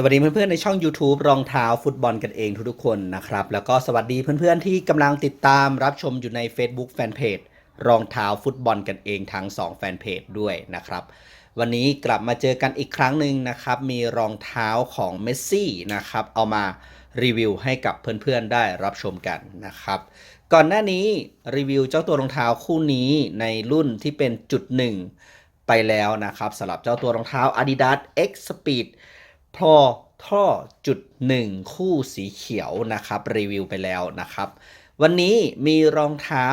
สวัสดีเพื่อนๆในช่อง YouTube รองเท้าฟุตบอลกันเองทุกๆคนนะครับ แล้วก็สวัสดีเพื่อนๆที่กำลังติดตามรับชมอยู่ใน Facebook Fanpage รองเท้าฟุตบอลกันเองทั้ง2แฟนเพจด้วยนะครับ วันนี้กลับมาเจอกันอีกครั้งหนึ่งนะครับ มีรองเท้าของเมสซี่นะครับ เอามารีวิวให้กับเพื่อนๆได้รับชมกันนะครับ ก่อนหน้านี้รีวิวเจ้าตัวรองเท้าคู่นี้ในรุ่นที่เป็นจุดหนึ่งไปแล้วนะครับสำหรับเจ้าตัวรองเท้า Adidas X Speed พอท่อจุดหนึ่งคู่สีเขียวนะครับรีวิวไปแล้วนะครับ วันนี้มีรองเท้า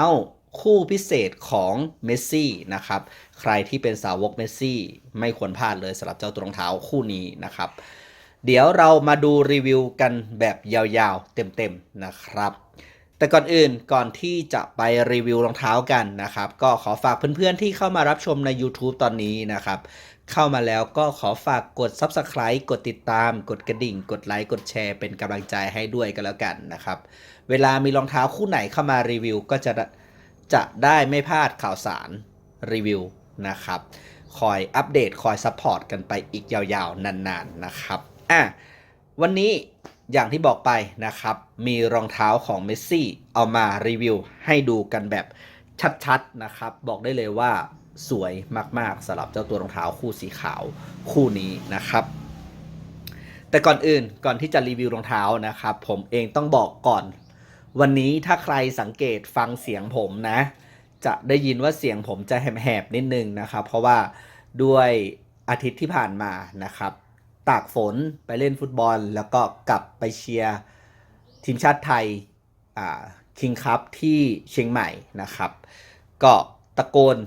คู่พิเศษของเมสซี่นะครับ ใครที่เป็นสาวกเมสซี่ไม่ควรพลาดเลยสำหรับเจ้าตัวรองเท้าคู่นี้นะครับ เดี๋ยวเรามาดูรีวิวกันแบบยาวๆ เต็มๆนะครับ แต่ก่อนอื่นก่อนที่จะไปรีวิวรองเท้ากันนะครับ ก็ขอฝากเพื่อนๆที่เข้ามารับชมใน YouTube ตอนนี้นะครับ เข้ามาแล้วก็ขอฝากกด Subscribe กดติดตาม กดกระดิ่ง กดไลค์กดแชร์เป็นกำลังใจให้ด้วยกันแล้วกันนะครับ เวลามีรองเท้าคู่ไหนเข้ามารีวิว ก็จะจะได้ไม่พลาดข่าวสารรีวิวนะครับ คอยอัปเดตคอยซัพพอร์ตกันไปอีกยาวๆ นานๆนะครับอะวันนี้ อย่างที่บอกไปนะครับ มีรองเท้าของเมสซี่เอามารีวิวให้ดูกันแบบชัดๆนะครับ บอกได้เลยว่าสวยมากๆสำหรับเจ้าตัวรองเท้าคู่สีขาวคู่นี้นะครับ แต่ก่อนอื่นก่อนที่จะรีวิวรองเท้านะครับ ผมเองต้องบอกก่อน วันนี้ถ้าใครสังเกตฟังเสียงผมนะ จะได้ยินว่าเสียงผมจะแหบๆนิดนึงนะครับ เพราะว่าด้วยอาทิตย์ที่ผ่านมานะครับ ตากฝนไปเล่นฟุตบอล แล้วก็กลับไปเชียร์ทีมชาติไทยคิงคัพที่เชียงใหม่นะครับ ก็ตะโกน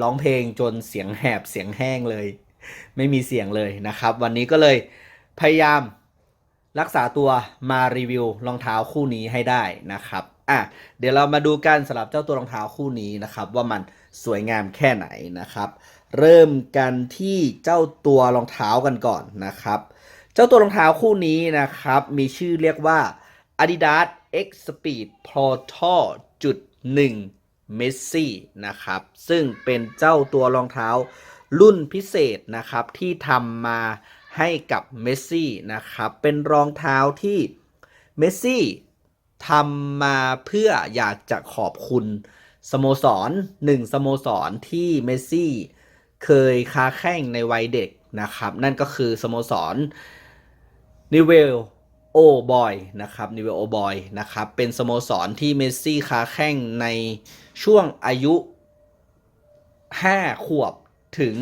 ร้องเพลงจนเสียงแหบเสียงแห้งเลย ไม่มีเสียงเลยนะครับ วันนี้ก็เลยพยายามรักษาตัวมารีวิวรองเท้าคู่นี้ให้ได้นะครับอะเดี๋ยวเรามาดูกันสำหรับเจ้าตัวรองเท้าคู่นี้นะครับ ว่ามันสวยงามแค่ไหนนะครับ เริ่มกันที่เจ้าตัวรองเท้ากันก่อนนะครับ เจ้าตัวรองเท้าคู่นี้นะครับ มีชื่อเรียกว่า Adidas X Speed Pro t o จุด1 Messi นะครับ ซึ่งเป็นเจ้าตัวรองเท้ารุ่นพิเศษนะครับที่ทำมาให้กับเมสซี่นะครับ เป็นรองเท้าที่เมสซี่ทำมาเพื่ออยากจะขอบคุณสโมสรหนึ่งสโมสรที่เมสซี่ เคยค้าแข่งในวัยเด็กนะครับ นั่นก็คือสโมสรนิเวลโอบอยนะครับนิเวลโอบอยนะครับเป็นสโมสรที่เมสซี่ค้าแข่งในช่วงอายุ 5 ขวบถึง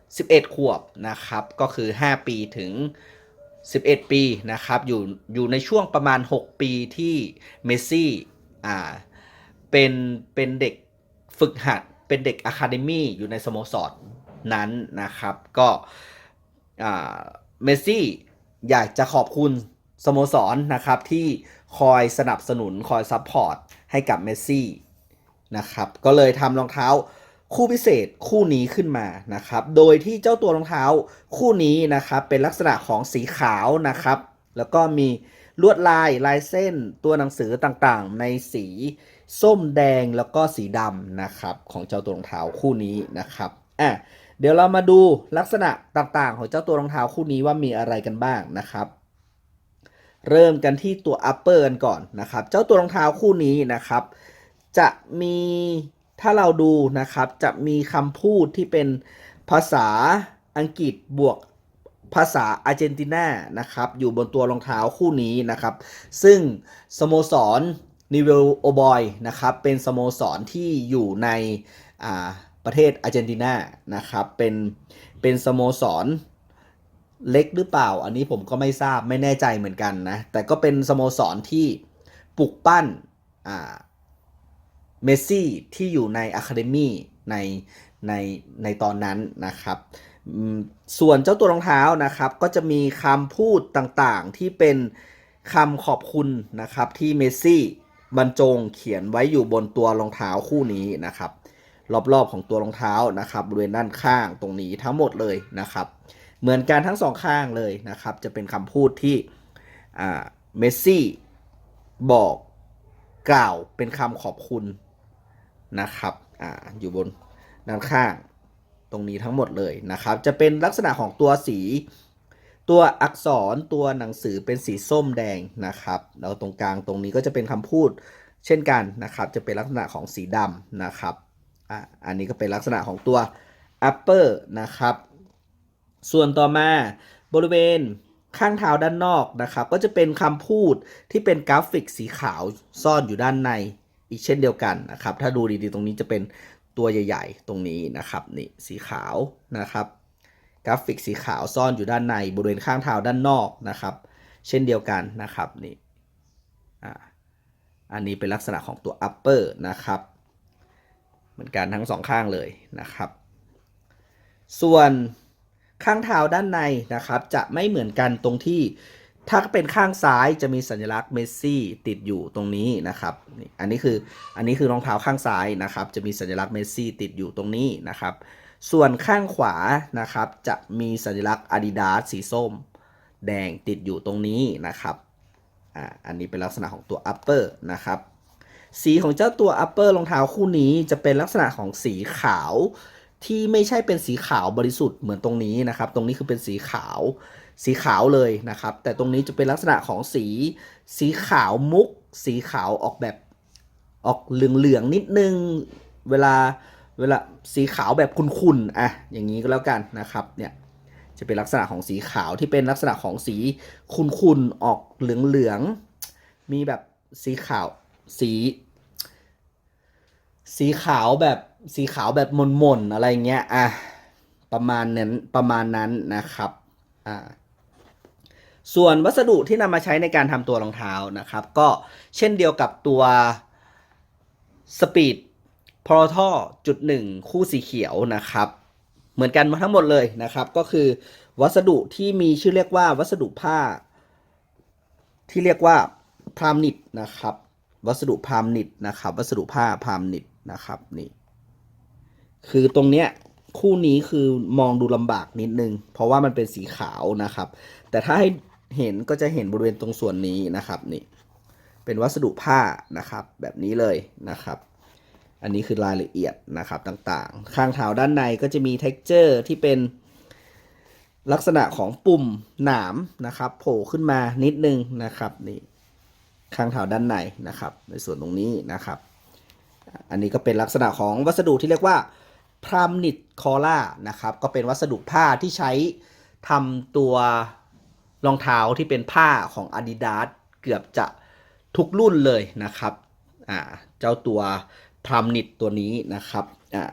11 ขวบนะครับ ก็คือ 5 ปีถึง 11 ปีนะครับ อยู่อยู่ในช่วงประมาณ 6 ปีที่เมสซี่อ่าเป็นเป็นเด็กฝึกหัด เป็นเด็กอะคาเดมี่อยู่ในสโมสร นั้นนะครับ ก็เมสซี่อยากจะขอบคุณสโมสรนะครับที่คอยสนับสนุนคอยซัพพอร์ตให้กับเมสซี่นะครับก็เลยทำรองเท้าคู่พิเศษคู่นี้ขึ้นมานะครับ โดยที่เจ้าตัวรองเท้าคู่นี้นะครับเป็นลักษณะของสีขาวนะครับ แล้วก็มีลวดลายลายเส้นตัวหนังสือต่างๆ ในสีส้มแดงแล้วก็สีดำนะครับของเจ้าตัวรองเท้าคู่นี้นะครับอะ เดี๋ยวเรามาดูลักษณะต่างๆ ของเจ้าตัวรองเท้าคู่นี้ว่ามีอะไรกันบ้างนะครับ เริ่มกันที่ตัว upper กันก่อนนะครับ เจ้าตัวรองเท้าคู่นี้นะครับ จะมีถ้าเราดูนะครับจะมีคำพูดที่เป็นภาษาอังกฤษบวกภาษาอาร์เจนตินานะครับอยู่บนตัวรองเท้าคู่นี้นะครับ ซึ่งสโมสรนิเวลโอบอยนะครับเป็นสโมสรที่อยู่ในอ่า ประเทศอาร์เจนตินานะครับเป็นเป็นสโมสรเล็กหรือเปล่า อันนี้ผมก็ไม่ทราบไม่แน่ใจเหมือนกันนะ แต่ก็เป็นสโมสรที่ปลุกปั้นอ่าเมสซี่ที่อยู่ในอะคาเดมีในในในตอนนั้นนะครับ ส่วนเจ้าตัวรองเท้านะครับ ก็จะมีคำพูดต่างๆที่เป็นคำขอบคุณนะครับที่เมสซี่บรรจงเขียนไว้อยู่บนตัวรองเท้าคู่นี้นะครับ รอบๆของตัวรองเท้านะครับบริเวณด้านข้างตรงนี้ทั้งหมดเลยนะครับ เหมือนกันทั้งสองข้างเลยนะครับ จะเป็นคำพูดที่เมสซี่บอกกล่าวเป็นคำขอบคุณนะครับออยู่บนด้านข้างตรงนี้ทั้งหมดเลยนะครับ จะเป็นลักษณะของตัวสี ตัวอักษรตัวหนังสือเป็นสีส้มแดงนะครับ แล้วตรงกลางตรงนี้ก็จะเป็นคำพูดเช่นกันนะครับ จะเป็นลักษณะของสีดำนะครับ อะอันนี้ก็เป็นลักษณะของตัว upper นะครับ ส่วนต่อมาบริเวณข้างเท้าด้านนอกนะครับ ก็จะเป็นคำพูดที่เป็นกราฟิกสีขาวซ่อนอยู่ด้านในอีกเช่นเดียวกันนะครับ ถ้าดูดีๆตรงนี้จะเป็นตัวใหญ่ ๆ ตรงนี้นะครับนี่สีขาวนะครับ กราฟิกสีขาวซ่อนอยู่ด้านในบริเวณข้างเท้าด้านนอกนะครับ เช่นเดียวกันนะครับนี่อ่าอันนี้เป็นลักษณะของตัว upper นะครับ เหมือนกันทั้งสองข้างเลยนะครับ ส่วนข้างเท้าด้านในนะครับ จะไม่เหมือนกันตรงที่ถ้าเป็นข้างซ้ายจะมีสัญลักษณ์เมสซี่ติดอยู่ตรงนี้นะครับนี่อันนี้คืออันนี้คือรองเท้าข้างซ้ายนะครับ จะมีสัญลักษณ์เมสซี่ติดอยู่ตรงนี้นะครับ ส่วนข้างขวานะครับ จะมีสัญลักษณ์ Adidas สีส้ม แดงติดอยู่ตรงนี้นะครับอ่าอันนี้เป็นลักษณะของตัว upper นะครับ สีของเจ้าตัว upper รองเท้าคู่นี้จะเป็นลักษณะของสีขาวที่ไม่ใช่เป็นสีขาวบริสุทธิ์เหมือนตรงนี้นะครับ ตรงนี้คือเป็นสีขาวสีขาวเลยนะครับ แต่ตรงนี้จะเป็นลักษณะของสี สีขาวมุก สีขาวออกแบบออกเหลืองๆนิดนึง เวลาเวลาสีขาวแบบขุ่นๆอะอย่างนี้ก็แล้วกันนะครับเนี่ยจะเป็นลักษณะของสีขาวที่เป็นลักษณะของสีขุ่นๆออกเหลืองๆมีแบบสีขาว สี สีขาวแบบสีขาวแบบหม่นๆอะไรเงี้ยอะประมาณนั้นประมาณนั้นนะครับอ่าส่วนวัสดุที่นำมาใช้ในการทำตัวรองเท้านะครับ ก็เช่นเดียวกับตัว Speed p r o t o จุดหนึ่งคู่สีเขียวนะครับ เหมือนกันมาทั้งหมดเลยนะครับ ก็คือวัสดุที่มีชื่อเรียกว่าวัสดุผ้า ที่เรียกว่าพรามนิดนะครับ วัสดุพามนิดนะครับ วัสดุผ้าพามนิดนะครับนี่ คือตรงเนี้ยคู่นี้คือมองดูลำบากนิดนึง เพราะว่ามันเป็นสีขาวนะครับ แต่ถ้าให้เห็นก็จะเห็นบริเวณตรงส่วนนี้นะครับนี่ เป็นวัสดุผ้านะครับ แบบนี้เลยนะครับ อันนี้คือรายละเอียดนะครับต่างๆ ข้างเท้าด้านในก็จะมี t e x t อร์ที่เป็นลักษณะของปุ่มหนามนะครับ โผล่ขึ้นมานิดนึงนะครับนี่ ข้างเท้าด้านในนะครับ ในส่วนตรงนี้นะครับ อันนี้ก็เป็นลักษณะของวัสดุที่เรียกว่าพรามนิดคอล่านะครับ ก็เป็นวัสดุผ้าที่ใช้ทำตัวรองเท้าที่เป็นผ้าของ Adidas เกือบจะทุกรุ่นเลยนะครับอ่าเจ้าตัวพรามนิดตัวนี้นะครับอ่า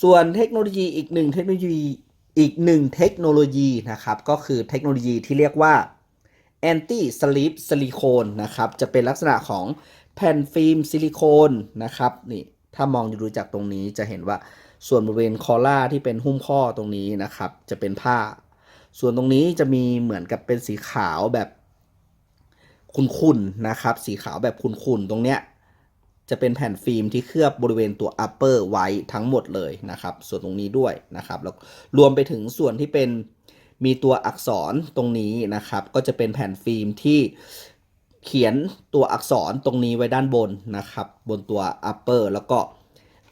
ส่วนเทคโนโลยีอีกหนึ่งเทคโนโลยีอีกหนึ่งเทคโนโลยีนะครับ ก็คือเทคโนโลยีที่เรียกว่า anti slip silicone นะครับจะเป็นลักษณะของแผ่นฟิล์มซิลิโคนนะครับนี่ถ้ามองดูจากตรงนี้จะเห็นว่าส่วนบริเวณคอล่าที่เป็นหุ้มข้อตรงนี้นะครับ จะเป็นผ้า ส่วนตรงนี้จะมีเหมือนกับเป็นสีขาวแบบขุ่นๆนะครับ สีขาวแบบขุ่นๆตรงเนี้ยจะเป็นแผ่นฟิล์มที่เคลือบบริเวณตัว upper ไว้ทั้งหมดเลยนะครับ ส่วนตรงนี้ด้วยนะครับแล้วรวมไปถึงส่วนที่เป็น มีตัวอักษรตรงนี้นะครับ ก็จะเป็นแผ่นฟิล์มที่เขียนตัวอักษรตรงนี้ไว้ด้านบนนะครับ บนตัว upper แล้วก็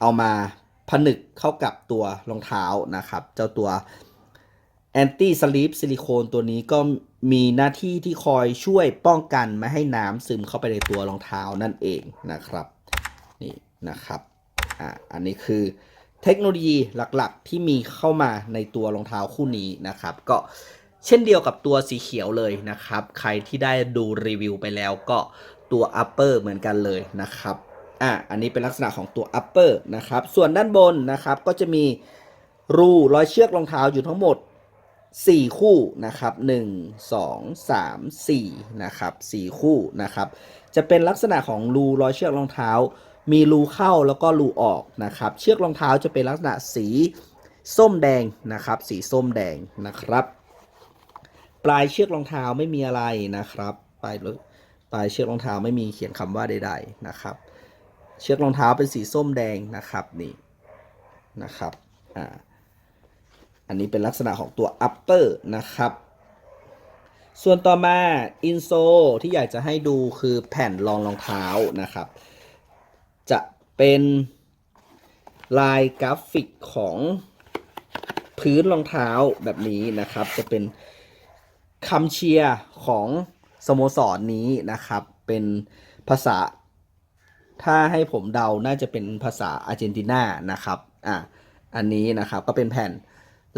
เอามาผนึกเข้ากับตัวรองเท้านะครับ เจ้าตัว anti slip ซิลิโคนตัวนี้ก็มีหน้าที่ที่คอยช่วยป้องกันไม่ให้น้ำซึมเข้าไปในตัวรองเท้านั่นเองนะครับ นี่นะครับ อ่า อันนี้คือ เทคโนโลยีหลักๆ ที่มีเข้ามาในตัวรองเท้าคู่นี้นะครับ ก็เช่นเดียวกับตัวสีเขียวเลยนะครับ ใครที่ได้ดูรีวิวไปแล้วก็ตัว upper เหมือนกันเลยนะครับอ่าอันนี้เป็นลักษณะของตัว upper นะครับ ส่วนด้านบนนะครับก็จะมีรูรอยเชือกรองเท้าอยู่ทั้งหมด 4 คู่นะครับ 1 2 3 4นะครับ4คู่นะครับ จะเป็นลักษณะของรูรอยเชือกรองเท้า มีรูเข้าแล้วก็รูออกนะครับ เชือกรองเท้าจะเป็นลักษณะสีส้มแดงนะครับ สีส้มแดงนะครับ ปลายเชือกรองเท้าไม่มีอะไรนะครับ ปลายปลายเชือกรองเท้าไม่มีเขียนคำว่าใด ๆนะครับ เชือกรองเท้าเป็นสีส้มแดงนะครับนี่นะครับอ่าอันนี้เป็นลักษณะของตัว upper นะครับ ส่วนต่อมา insole ที่อยากจะให้ดูคือแผ่นรองรองเท้านะครับ จะเป็นลายกราฟิกของพื้นรองเท้าแบบนี้นะครับ จะเป็นคำเชียร์ของสโมสรนี้นะครับ เป็นภาษา ถ้าให้ผมเดาน่าจะเป็นภาษาอาร์เจนตินานะครับอะอันนี้นะครับก็เป็นแผ่น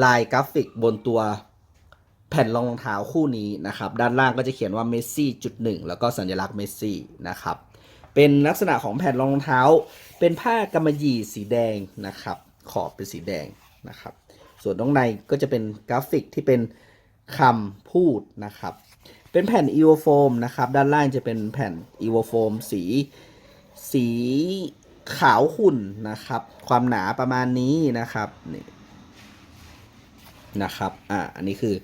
ลายกราฟิกบนตัวแผ่นรองเท้าคู่นี้นะครับ ด้านล่างก็จะเขียนว่าเมสซี่จุดหนึ่งแล้วก็สัญลักษณ์เมสซี่นะครับ เป็นลักษณะของแผ่นรองเท้า เป็นผ้ากำมะหยี่สีแดงนะครับ ขอบเป็นสีแดงนะครับ ส่วนตรงในก็จะเป็นกราฟิกที่เป็นคำพูดนะครับ เป็นแผ่นอีโวโฟมนะครับ ด้านล่างจะเป็นแผ่นอีโวโฟมสีสีขาวขุ่นนะครับ ความหนาประมาณนี้นะครับนี่นะครับ อ่า อันนี้คือ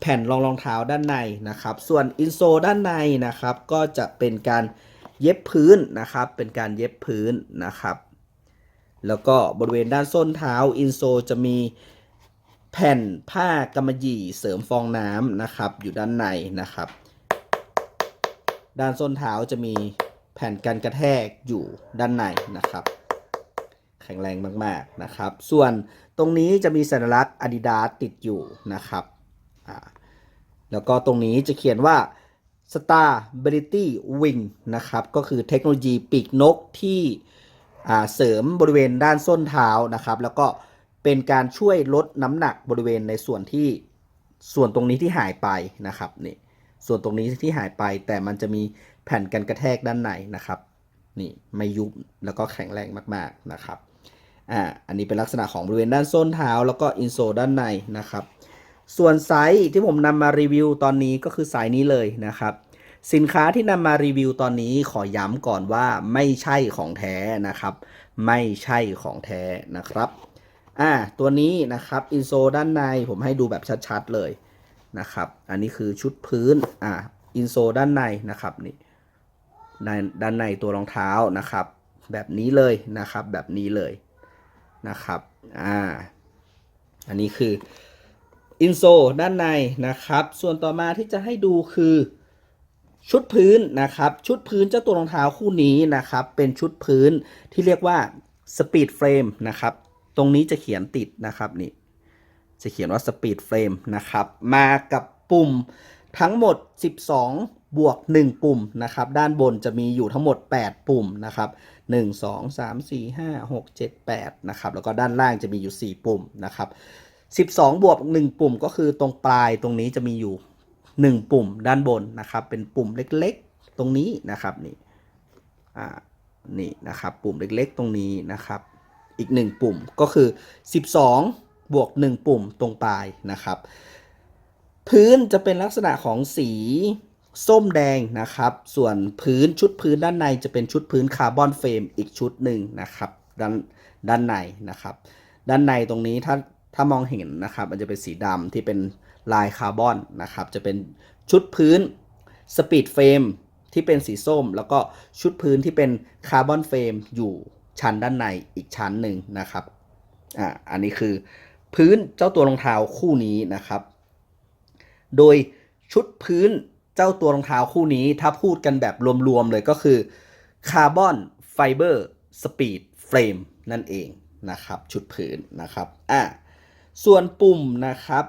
แผ่นรองรองเท้าด้านในนะครับ ส่วนอินโซด้านในนะครับ ก็จะเป็นการ เย็บพื้นนะครับ เป็นการเย็บพื้นนะครับ แล้วก็บริเวณด้านส้นเท้าอินโซจะมีแผ่นผ้ากำมะหยี่เสริมฟองน้ำนะครับ อยู่ด้านในนะครับ ด้านส้นเท้าจะมีแผ่นกันกระแทกอยู่ด้านในนะครับ แข็งแรงมากๆนะครับ ส่วนตรงนี้จะมีสัญลักษณ์ Adidas ติดอยู่นะครับแล้วก็ตรงนี้จะเขียนว่า Stability Wing นะครับ ก็คือเทคโนโลยีปีกนกที่เสริมบริเวณด้านส้นเท้านะครับ แล้วก็เป็นการช่วยลดน้ำหนักบริเวณในส่วนที่ส่วนตรงนี้ที่หายไปนะครับนี่ส่วนตรงนี้ที่หายไปแต่มันจะมีแผ่นกันกระแทกด้านในนะครับนี่ไม่ยุบแล้วก็แข็งแรงมาก ๆนะครับอ่าอันนี้เป็นลักษณะของบริเวณด้านส้นเท้า แล้วก็อินโซลด้านในนะครับ ส่วนไซส์ที่ผมนำมารีวิวตอนนี้ก็คือไซส์นี้เลยนะครับ สินค้าที่นำมารีวิวตอนนี้ขอย้ำก่อนว่าไม่ใช่ของแท้นะครับ ไม่ใช่ของแท้นะครับอ่าตัวนี้นะครับอินโซด้านในผมให้ดูแบบชัดๆเลยนะครับ อันนี้คือชุดพื้นอ่าอินโซด้านในนะครับนี่ในด้านในตัวรองเท้านะครับ แบบนี้เลยนะครับแบบนี้เลยนะครับอ่าอันนี้คือ อินโซด้านในนะครับ ส่วนต่อมาที่จะให้ดูคือชุดพื้นนะครับ ชุดพื้นเจ้าตัวรองเท้าคู่นี้นะครับ เป็นชุดพื้นที่เรียกว่า Speed Frame นะครับ ตรงนี้จะเขียนติดนะครับนี่จะเขียนว่า Speed Frame นะครับ มากับปุ่มทั้งหมด 12 บวก 1 ปุ่มนะครับ ด้านบนจะมีอยู่ทั้งหมด 8 ปุ่มนะครับ 1 2 3 4 5 6 7 8 นะครับ แล้วก็ด้านล่างจะมีอยู่ 4 ปุ่มนะครับ 12 บวก 1 ปุ่มก็คือตรงปลายตรงนี้จะมีอยู่ 1 ปุ่มด้านบนนะครับ เป็นปุ่มเล็กๆ ตรงนี้นะครับนี่อ่านี่นะครับ ปุ่มเล็กๆ ตรงนี้นะครับ อีก 1 ปุ่มก็คือ 12 บวก 1 ปุ่มตรงปลายนะครับ พื้นจะเป็นลักษณะของสีส้มแดงนะครับ ส่วนพื้นชุดพื้นด้านในจะเป็นชุดพื้นคาร์บอนเฟรมอีกชุดหนึ่งนะครับ ด้านด้านในนะครับ ด้านในตรงนี้ถ้า ถ้ามองเห็นนะครับ มันจะเป็นสีดำที่เป็นลายคาร์บอนนะครับ จะเป็นชุดพื้นสปีดเฟรมที่เป็นสีส้ม แล้วก็ชุดพื้นที่เป็นคาร์บอนเฟรมอยู่ชั้นด้านในอีกชั้นหนึ่งนะครับอ่าอันนี้คือพื้นเจ้าตัวรองเท้าคู่นี้นะครับ โดยชุดพื้นเจ้าตัวรองเท้าคู่นี้ ถ้าพูดกันแบบรวมๆเลยก็คือคาร์บอนไฟเบอร์สปีดเฟรมนั่นเองนะครับ ชุดพื้นนะครับอ่า ส่วนปุ่มนะครับ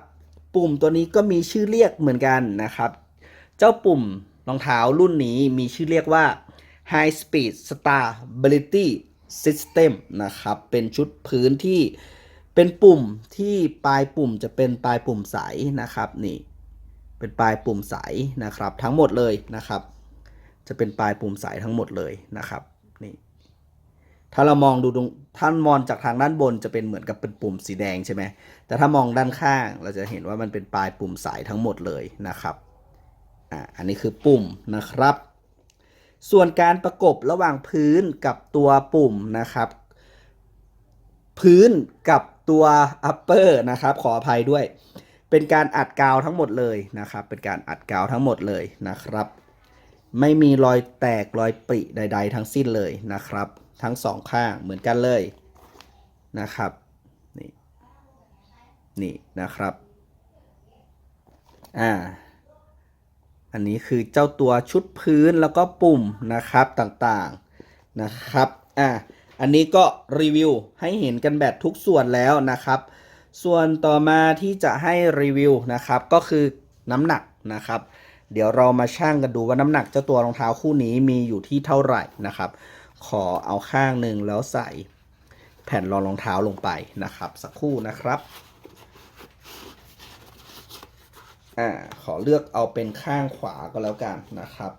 ปุ่มตัวนี้ก็มีชื่อเรียกเหมือนกันนะครับ เจ้าปุ่มรองเท้ารุ่นนี้มีชื่อเรียกว่า High Speed Stability System นะครับ เป็นชุดพื้นที่เป็นปุ่มที่ปลายปุ่มจะเป็นปลายปุ่มใสนะครับนี่เป็นปลายปุ่มใสนะครับ ทั้งหมดเลยนะครับ จะเป็นปลายปุ่มใสทั้งหมดเลยนะครับ ถ้าเรามองดูตรงท่านมองจากทางด้านบนจะเป็นเหมือนกับเป็นปุ่มสีแดงใช่ไหมแต่ถ้ามองด้านข้างเราจะเห็นว่ามันเป็นปลายปุ่มใสทั้งหมดเลยนะครับอ่าอันนี้คือปุ่มนะครับ ส่วนการประกบระหว่างพื้นกับตัวปุ่มนะครับ พื้นกับตัว upper นะครับขออภัยด้วย เป็นการอัดกาวทั้งหมดเลยนะครับ เป็นการอัดกาวทั้งหมดเลยนะครับ ไม่มีรอยแตกรอยปริใด ๆ ทั้งสิ้นเลยนะครับ ทั้งสองข้างเหมือนกันเลยนะครับนี่นี่นะครับอ่าอันนี้คือเจ้าตัวชุดพื้นแล้วก็ปุ่มนะครับต่างๆนะครับอ่าอันนี้ก็รีวิวให้เห็นกันแบบทุกส่วนแล้วนะครับ ส่วนต่อมาที่จะให้รีวิวนะครับก็คือน้ำหนักนะครับ เดี๋ยวเรามาชั่งกันดูว่าน้ำหนักเจ้าตัวรองเท้าคู่นี้มีอยู่ที่เท่าไหร่นะครับ ขอเอาข้างหนึ่งแล้วใส่แผ่นรองรองเท้าลงไปนะครับ สักครู่นะครับอ่าขอเลือกเอาเป็นข้างขวาก็แล้วกันนะครับ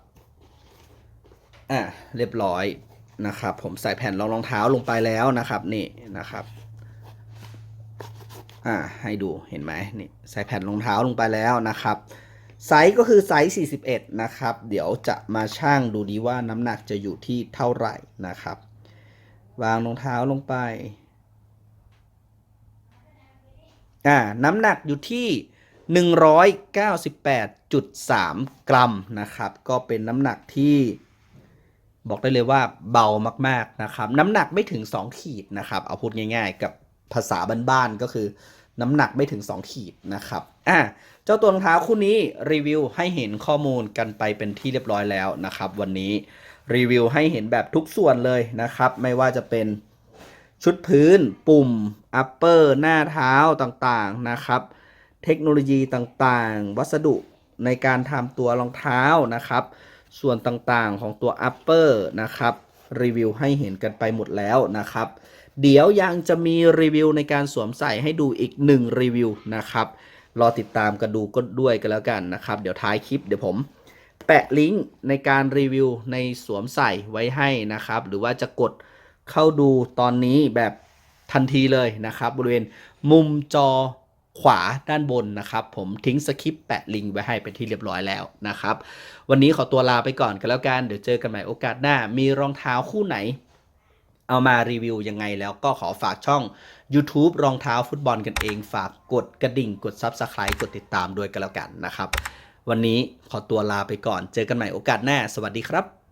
อ่าเรียบร้อยนะครับ ผมใส่แผ่นรองรองเท้าลงไปแล้วนะครับนี่นะครับอ่าให้ดูเห็นไหมนี่ใส่แผ่นรองเท้าลงไปแล้วนะครับ ไซส์ก็คือไซส์ 41 นะครับ เดี๋ยวจะมาชั่งดูดีว่าน้ำหนักจะอยู่ที่เท่าไหร่นะครับ วางรองเท้าลงไป อ่า น้ำหนักอยู่ที่ 198.3 กรัมนะครับ ก็เป็นน้ำหนักที่บอกได้เลยว่าเบามาก ๆ นะครับ น้ำหนักไม่ถึง 2 ขีดนะครับ เอาพูดง่าย ๆ กับภาษาบ้านๆก็คือ น้ำหนักไม่ถึง 2 ขีดนะครับอะเจ้าตัวรองเท้าคู่นี้รีวิวให้เห็นข้อมูลกันไปเป็นที่เรียบร้อยแล้วนะครับ วันนี้รีวิวให้เห็นแบบทุกส่วนเลยนะครับ ไม่ว่าจะเป็นชุดพื้น ปุ่ม อัปเปอร์ หน้าเท้าต่างๆนะครับ เทคโนโลยีต่างๆ วัสดุในการทำตัวรองเท้านะครับ ส่วนต่างๆของตัว upper นะครับรีวิวให้เห็นกันไปหมดแล้วนะครับ เดี๋ยวยังจะมีรีวิวในการสวมใส่ให้ดูอีก1รีวิวนะครับรอติดตามกันดูก็ด้วยกันแล้วกันนะครับ เดี๋ยวท้ายคลิปเดี๋ยวผมแปะลิงก์ในการรีวิวในสวมใส่ไว้ให้นะครับ หรือว่าจะกดเข้าดูตอนนี้แบบทันทีเลยนะครับ บริเวณมุมจอขวาด้านบนนะครับ ผมทิ้งสคริปต์แปะลิงก์ไว้ให้เป็นที่เรียบร้อยแล้วนะครับ วันนี้ขอตัวลาไปก่อนกันแล้วกัน เดี๋ยวเจอกันใหม่โอกาสหน้า มีรองเท้าคู่ไหน เอามารีวิวยังไงแล้วก็ขอฝากช่อง YouTube รองเท้าฟุตบอลกันเอง ฝากกดกระดิ่ง กด Subscribe กดติดตามด้วยกันแล้วกันนะครับ วันนี้ขอตัวลาไปก่อนเจอกันใหม่โอกาสหน้า สวัสดีครับ